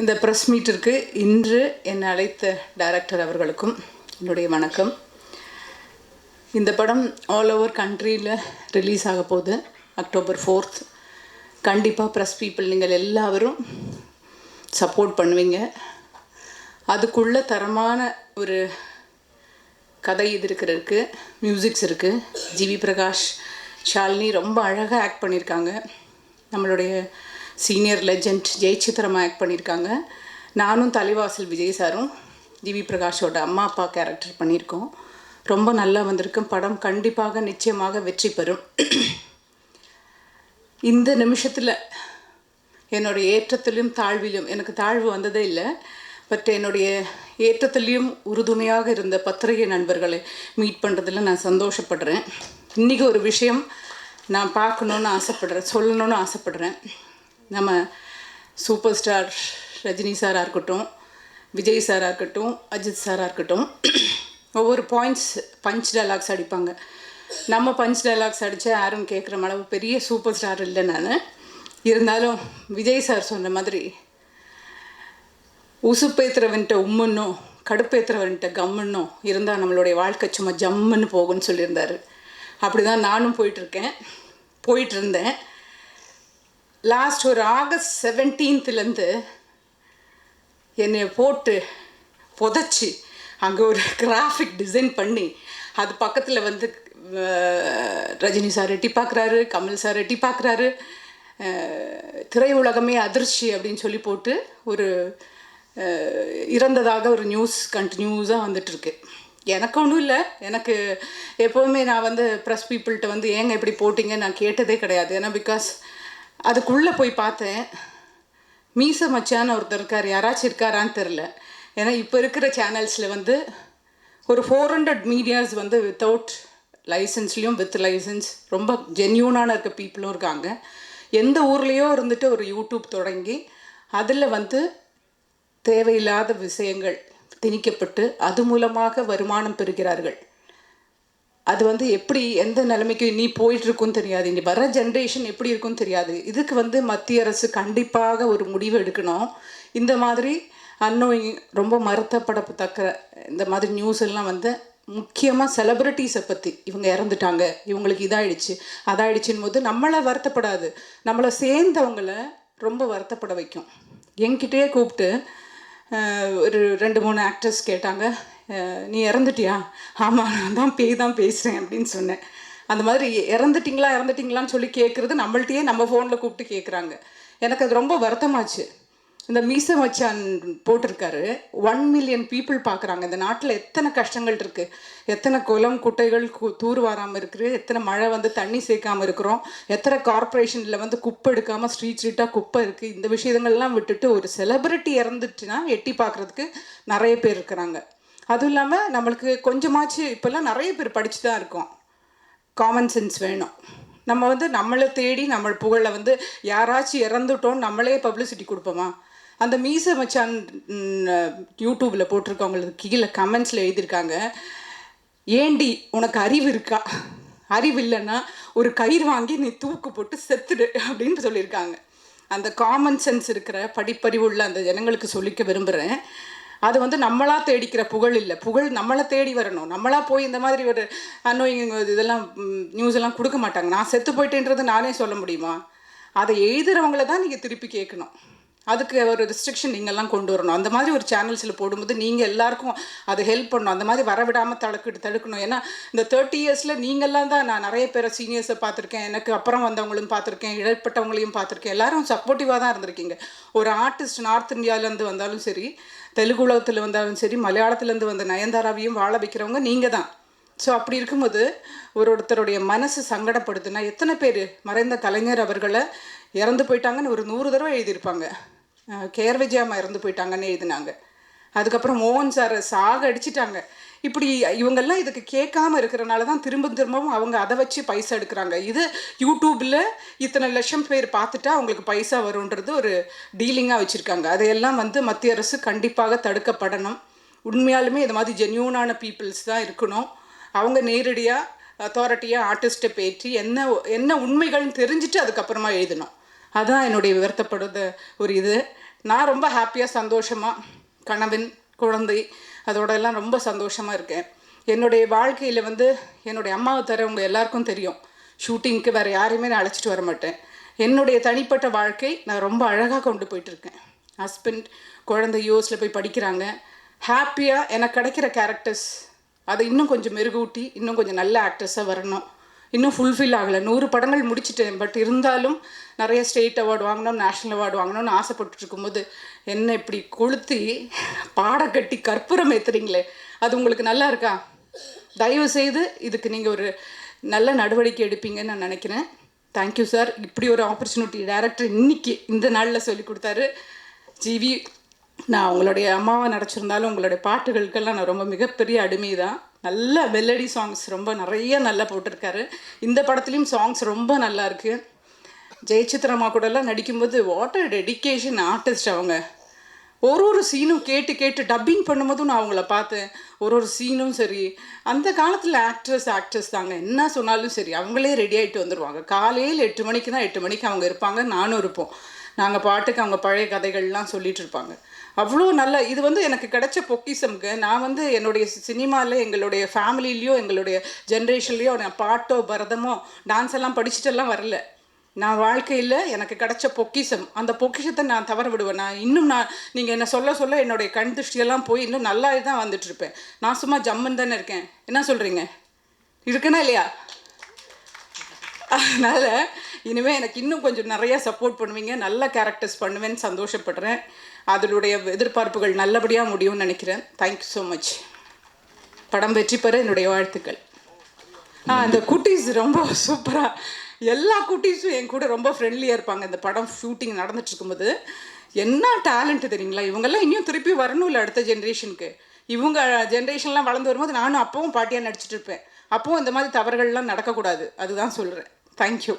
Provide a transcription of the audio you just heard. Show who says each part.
Speaker 1: இந்த ப்ரெஸ் மீட்டிற்கு இன்று என்னை அழைத்த டைரக்டர் அவர்களுக்கும் என்னுடைய வணக்கம். இந்த படம் ஆல் ஓவர் கண்ட்ரியில் ரிலீஸ் ஆக போகுது. அக்டோபர் ஃபோர்த் கண்டிப்பாக ப்ரெஸ் பீப்புள் நீங்கள் எல்லாரும் சப்போர்ட் பண்ணுவீங்க. அதுக்குள்ள தரமான ஒரு கதை இது இருக்கிறதுக்கு மியூசிக்ஸ் இருக்குது ஜிவி பிரகாஷ் ஷாலினி ரொம்ப அழகாக ஆக்ட் பண்ணியிருக்காங்க. நம்மளுடைய சீனியர் லெஜண்ட் ஜெயசித்திரமா ஆக்ட் பண்ணியிருக்காங்க. நானும் தலைவாசல் விஜய் சாரும் ஜிவி பிரகாஷோட அம்மா அப்பா கேரக்டர் பண்ணியிருக்கோம். ரொம்ப நல்லா வந்திருக்கும் படம் கண்டிப்பாக நிச்சயமாக வெற்றி பெறும். இந்த நிமிஷத்தில் என்னுடைய ஏற்றத்திலும் தாழ்விலும் எனக்கு தாழ்வு வந்ததே இல்லை பட் என்னுடைய ஏற்றத்திலையும் உறுதுணையாக இருந்த பத்திரிகை நண்பர்களை மீட் பண்ணுறதுல நான் சந்தோஷப்படுறேன். இன்றைக்கி ஒரு விஷயம் நான் பார்க்கணுன்னு ஆசைப்படுறேன் சொல்லணும்னு ஆசைப்படுறேன். நம்ம சூப்பர் ஸ்டார் ரஜினி சாராக இருக்கட்டும் விஜய் சாராக இருக்கட்டும் அஜித் சாராக இருக்கட்டும் ஒவ்வொரு பாயிண்ட்ஸ் பஞ்ச் டைலாக்ஸ் அடிப்பாங்க. நம்ம பஞ்ச் டைலாக்ஸ் அடித்தா யாரும் கேட்குற அளவு பெரிய சூப்பர் ஸ்டார் இல்லை நான். இருந்தாலும் விஜய் சார் சொன்ன மாதிரி உசுப்பேத்துறவன்ட்ட உம்முன்னும் கடுப்பேத்துறவன்ட்ட கம்முன்னோ இருந்தால் நம்மளுடைய வாழ்க்கை சும்மா ஜம்முன்னு போகும்னு சொல்லியிருந்தார். அப்படி தான் நானும் போயிட்டுருக்கேன் போயிட்டு இருந்தேன். லாஸ்ட் ஒரு ஆகஸ்ட் செவன்டீன்த்துலேருந்து என்னை போட்டு புதைச்சி அங்கே ஒரு கிராஃபிக் டிசைன் பண்ணி அது பக்கத்தில் வந்து ரஜினி சார் எட்டி பார்க்குறாரு கமல் சார் எட்டி பார்க்குறாரு திரையுலகமே அதிர்ச்சி அப்படின்னு சொல்லி போட்டு ஒரு இறந்ததாக ஒரு நியூஸ் கண்டினியூஸாக வந்துட்டுருக்கு. எனக்கு ஒன்றும் இல்லை. எனக்கு எப்போவுமே நான் வந்து ப்ரெஸ் பீப்புள்கிட்ட வந்து ஏங்க இப்படி போட்டிங்க நான் கேட்டதே கிடையாது. ஏன்னா பிகாஸ் அதுக்குள்ளே போய் பார்த்தேன். மீச மச்சான்னு ஒருத்தர் இருக்கார். யாராச்சும் இருக்காரான்னு தெரில ஏன்னா இப்போ இருக்கிற சேனல்ஸில் வந்து ஒரு ஃபோர் ஹண்ட்ரட் மீடியாஸ் வந்து வித்தவுட் லைசன்ஸ்லேயும் வித் லைசன்ஸ் ரொம்ப ஜென்யூனான இருக்க பீப்புளும் இருக்காங்க. எந்த ஊர்லேயோ இருந்துட்டு ஒரு யூடியூப் தொடங்கி அதில் வந்து தேவையில்லாத விஷயங்கள் திணிக்கப்பட்டு அது மூலமாக வருமானம் பெறுகிறார்கள். அது வந்து எப்படி எந்த நிலைமைக்கு நீ போயிட்டு தெரியாது. இனி வர ஜென்ரேஷன் எப்படி இருக்குன்னு தெரியாது. இதுக்கு வந்து மத்திய அரசு கண்டிப்பாக ஒரு முடிவு எடுக்கணும். இந்த மாதிரி அன்னோயிங் ரொம்ப மறுத்தப்படத்தக்க இந்த மாதிரி நியூஸ் எல்லாம் வந்து முக்கியமாக செலிப்ரிட்டிஸை பற்றி இவங்க இறந்துட்டாங்க. இவங்களுக்கு இதாயிடுச்சு. அதாயிடுச்சுன்னு போது நம்மளை வருத்தப்படாது. நம்மளை சேர்ந்தவங்கள ரொம்ப வருத்தப்பட வைக்கும். என்கிட்டயே கூப்பிட்டு ஒரு ரெண்டு மூணு ஆக்டர்ஸ் கேட்டாங்க நீ இறந்துட்டியா? ஆமாம் நான் தான் பேய் தான் பேசுகிறேன் அப்படின்னு சொன்னேன். அந்த மாதிரி இறந்துட்டிங்களா இறந்துட்டிங்களான்னு சொல்லி கேட்குறது நம்மள்ட்டையே நம்ம ஃபோனில் கூப்பிட்டு கேட்குறாங்க எனக்கு அது ரொம்ப வருத்தமாச்சு. இந்த மீச மச்சான் போட்டிருக்காரு. ஒன் மில்லியன் பீப்புள் பார்க்குறாங்க. இந்த நாட்டில் எத்தனை கஷ்டங்கள் இருக்குது எத்தனை குளம் குட்டைகள் கு- தூர் வாராமல் இருக்குது? எத்தனை மழை வந்து தண்ணி சேர்க்காமல் இருக்கிறோம்? எத்தனை கார்ப்பரேஷனில் வந்து குப்பை எடுக்காமல் ஸ்ட்ரீட் ஸ்ட்ரீட்டாக குப்பை இருக்குது இந்த விஷயங்கள்லாம் விட்டுட்டு ஒரு செலிபிரிட்டி இறந்துச்சுன்னா எட்டி பார்க்குறதுக்கு நிறைய பேர் இருக்கிறாங்க. அதுவும் இல்லாமல் நம்மளுக்கு கொஞ்சமாச்சு இப்போல்லாம் நிறைய பேர் படிச்சு தான் இருக்கோம். காமன் சென்ஸ் வேணும். நம்ம வந்து நம்மளை தேடி நம்ம புகழை வந்து யாராச்சும் இறந்துட்டோம் நம்மளே பப்ளிசிட்டி கொடுப்போமா? அந்த மீச மச்சான் யூடியூப்பில் போட்டிருக்கவங்களுக்கு கீழே கமெண்ட்ஸில் எழுதியிருக்காங்க. ஏண்டி உனக்கு அறிவு இருக்கா? அறிவு இல்லைன்னா ஒரு கயிறு வாங்கி நீ தூக்கு போட்டு செத்துடு அப்படின்னு சொல்லியிருக்காங்க. அந்த காமன் சென்ஸ் இருக்கிற படிப்பறிவு உள்ள அந்த ஜனங்களுக்கு சொல்லிக்க விரும்புகிறேன் அது வந்து நம்மளாக தேடிக்கிற புகழ் இல்லை. புகழ் நம்மளை தேடி வரணும். நம்மளாக போய் இந்த மாதிரி ஒரு அன்னோயிங் இதெல்லாம் நியூஸ் எல்லாம் கொடுக்க மாட்டாங்க. நான் செத்து போயிட்டேன்றது நானே சொல்ல முடியுமா? அதை எழுதுறவங்கள தான் நீங்கள் திருப்பி கேட்கணும். அதுக்கு ஒரு ரெஸ்ட்ரிக்ஷன் நீங்கள்லாம் கொண்டு வரணும். அந்த மாதிரி ஒரு சேனல்ஸில் போடும்போது நீங்கள் எல்லாருக்கும் அதை ஹெல்ப் பண்ணணும் அந்த மாதிரி வரவிடாமல் தடுக்கிட்டு தடுக்கணும். ஏன்னா இந்த தேர்ட்டி இயர்ஸில் நீங்கள்லாம் தான் நான் நிறைய பேரை சீனியர்ஸை பார்த்துருக்கேன். எனக்கு அப்புறம் வந்தவங்களும் பார்த்துருக்கேன். இடைப்பட்டவங்களையும் பார்த்துருக்கேன். எல்லாரும் சப்போர்ட்டிவாக தான் இருந்திருக்கீங்க. ஒரு ஆர்டிஸ்ட் நார்த் இந்தியாவிலேருந்து வந்தாலும் சரி தெலுங்கு உலகத்தில் வந்தாலும் சரி மலையாளத்துலேருந்து வந்த நயன்தாராவையும் வாழ வைக்கிறவங்க நீங்கள் தான். ஸோ அப்படி இருக்கும்போது ஒரு ஒருத்தருடைய மனசு சங்கடப்படுதுன்னா எத்தனை பேர் மறைந்த கலைஞர் அவர்களை இறந்து போயிட்டாங்கன்னு ஒரு நூறு தடவை எழுதியிருப்பாங்க. கேர் விஜயாமா இறந்து போயிட்டாங்கன்னு எழுதினாங்க. அதுக்கப்புறம் மோகன் சார் சாக அடிச்சிட்டாங்க. இப்படி இவங்கெல்லாம் இதுக்கு கேட்காம இருக்கிறனால தான் திரும்ப திரும்பவும் அவங்க அதை வச்சு பைசா எடுக்கிறாங்க. இது யூடியூப்பில் இத்தனை லட்சம் பேர் பார்த்துட்டா அவங்களுக்கு பைசா வரும்ன்றது ஒரு டீலிங்காக வச்சுருக்காங்க. அதையெல்லாம் வந்து மத்திய அரசு கண்டிப்பாக தடுக்கப்படணும். உண்மையாலுமே இது மாதிரி ஜென்யூனான பீப்புள்ஸ் தான் இருக்கணும். அவங்க நேரடியாக அத்தாரிட்டியாக ஆர்டிஸ்ட்டை பேற்றி என்ன என்ன உண்மைகள்னு தெரிஞ்சுட்டு அதுக்கப்புறமா எழுதணும். அதுதான் என்னுடைய வருத்தப்படுத ஒரு இது. நான் ரொம்ப ஹாப்பியாக சந்தோஷமாக கணவன் குழந்தை அதோட எல்லாம் ரொம்ப சந்தோஷமாக இருக்கேன். என்னுடைய வாழ்க்கையில் வந்து என்னுடைய அம்மாவை தர உங்கள் எல்லாருக்கும் தெரியும். ஷூட்டிங்க்கு வேறு யாரையுமே நான் அழைச்சிட்டு வர மாட்டேன். என்னுடைய தனிப்பட்ட வாழ்க்கை நான் ரொம்ப அழகாக கொண்டு போயிட்டுருக்கேன் ஹஸ்பண்ட் குழந்தை யூஎஸில் போய் படிக்கிறாங்க. ஹாப்பியாக எனக்கு கிடைக்கிற கேரக்டர்ஸ் அதை இன்னும் கொஞ்சம் மெருகூட்டி இன்னும் கொஞ்சம் நல்ல ஆக்டர்ஸாக வரணும். இன்னும் ஃபுல்ஃபில் ஆகலை. நூறு படங்கள் முடிச்சிட்டேன். பட் இருந்தாலும் நிறைய ஸ்டேட் அவார்டு வாங்கணும் நேஷ்னல் அவார்டு வாங்கணும்னு ஆசைப்பட்டு இருக்கும்போது என்ன இப்படி கொளுத்தி பாட கட்டி கற்பூரம் ஏற்றுறீங்களே அது உங்களுக்கு நல்லா இருக்கா? தயவு செய்து இதுக்கு நீங்கள் ஒரு நல்ல நடவடிக்கை எடுப்பீங்கன்னு நான் நினைக்கிறேன். தேங்க்யூ சார் இப்படி ஒரு ஆப்பர்ச்சுனிட்டி டேரக்டர் இன்னைக்கு இந்த நாளில் சொல்லி கொடுத்தாரு. ஜிவி நான் உங்களுடைய அம்மாவை நடிச்சிருந்தாலும் உங்களுடைய பாட்டுகளுக்கெல்லாம் நான் ரொம்ப மிகப்பெரிய அடிமை தான் நல்ல மெலடி சாங்ஸ் ரொம்ப நிறைய நல்லா போட்டிருக்காரு. இந்த படத்துலேயும் சாங்ஸ் ரொம்ப நல்லா இருக்குது ஜெயசித்ரம்மா கூடலாம் நடிக்கும்போது வாட்டர் டெடிகேஷன் ஆர்டிஸ்ட் அவங்க. ஒரு ஒரு சீனும் கேட்டு கேட்டு டப்பிங் பண்ணும்போதும் நான் அவங்கள பார்த்தேன். ஒரு ஒரு சீனும் சரி. அந்த காலத்தில் ஆக்ட்ரஸ் ஆக்ட்ரஸ் தாங்க. என்ன சொன்னாலும் சரி அவங்களே ரெடி ஆகிட்டு வந்துடுவாங்க காலையில் எட்டு மணிக்கு தான் எட்டு மணிக்கு அவங்க இருப்பாங்க. நானும் இருப்போம். நாங்கள் பாட்டுக்கு அவங்க பழைய கதைகள்லாம் சொல்லிகிட்டு இருப்பாங்க. அவ்வளோ நல்ல இது வந்து எனக்கு கிடைச்ச பொக்கிசம்க்கு நான் வந்து என்னுடைய சினிமாவில் எங்களுடைய ஃபேமிலிலேயோ எங்களுடைய ஜென்ரேஷன்லேயோ நான் பாட்டோ பரதமோ டான்ஸ் எல்லாம் படிச்சுட்டெல்லாம் வரல. நான் வாழ்க்கையில் எனக்கு கிடைச்ச பொக்கிஷம். அந்த பொக்கிஷத்தை நான் தவற விடுவேன். நான் இன்னும் நான் நீங்கள் என்ன சொல்ல சொல்ல என்னுடைய கண் திருஷ்டியெல்லாம் போய் இன்னும் நல்லா தான் வந்துட்டுருப்பேன். நான் சும்மா ஜம்முன்னு தானே இருக்கேன். என்ன சொல்கிறீங்க இருக்குன்னா இல்லையா? அதனால் இனிமேல் எனக்கு இன்னும் கொஞ்சம் நிறையா சப்போர்ட் பண்ணுவீங்க. நல்ல கேரக்டர்ஸ் பண்ணுவேன்னு சந்தோஷப்படுறேன். அதனுடைய எதிர்பார்ப்புகள் நல்லபடியாக முடியும்னு நினைக்கிறேன். தேங்க்யூ ஸோ மச் படம் வெற்றி பெற என்னுடைய வாழ்த்துக்கள். ஆ அந்த குட்டீஸ் ரொம்ப சூப்பராக எல்லா குட்டீஸும் என் கூட ரொம்ப ஃப்ரெண்ட்லியாக இருப்பாங்க. இந்த படம் ஷூட்டிங் நடந்துட்டு இருக்கும்போது என்ன டேலண்ட் தெரியுங்களா? இவங்கெல்லாம் இன்னும் திருப்பி வரணும் இல்லை அடுத்த ஜென்ரேஷனுக்கு இவங்க ஜென்ரேஷன்லாம் வளர்ந்து வரும்போது நானும் அப்பவும் பாட்டியாக நடிச்சிட்டு இருப்பேன். அப்பவும் இந்த மாதிரி தவறுகள்லாம் நடக்கக்கூடாது. அதுதான் சொல்கிறேன் தேங்க்யூ